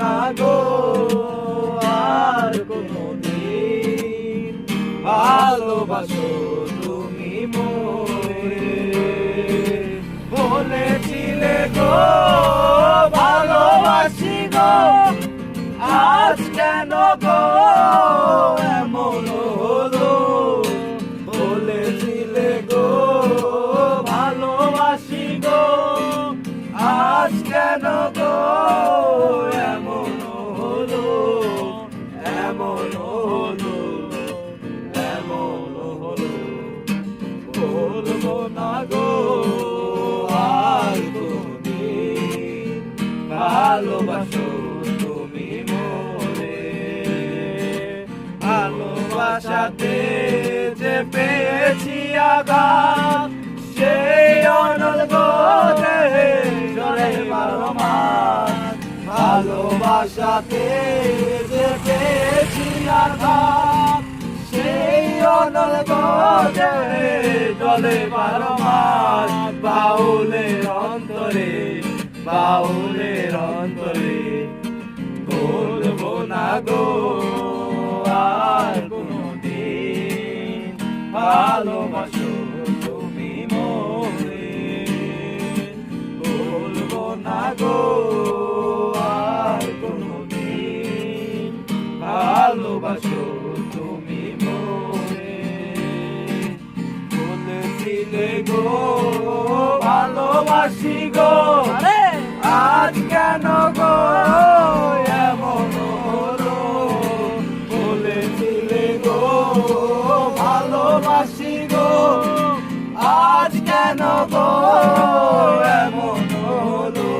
না গো, আর ভালোবাসো তুমি বলেছিলে গো, ভালোবাসি গো, আজ কেন গো, এমন হলো। ভালোবাসি এমন হলো এমন হলো বলব না গো আর কোনদিন ভালোবাসো তুমি মোরে ভালোবাসাতে যে পেয়েছি আঘাত সেই অনল চলে বারো ভালোবাসাতে চলে বারো বাউলের অন্তরে বাউলের অন্তরে বলব না গো আর ভালোবাসো বলেছিলে গো ভালোবাসি গো। আজ কেন গো এমন বলেছিলে গো ভালোবাসি গো। আজ কেন গো এমন হলো?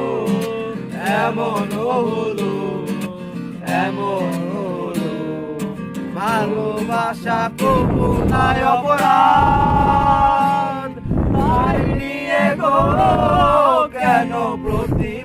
এমন হলো এমন হলো। ভালোবাসা কবু নাই অপরাধ।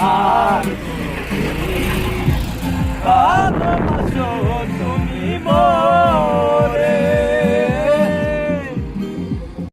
Father, my soul.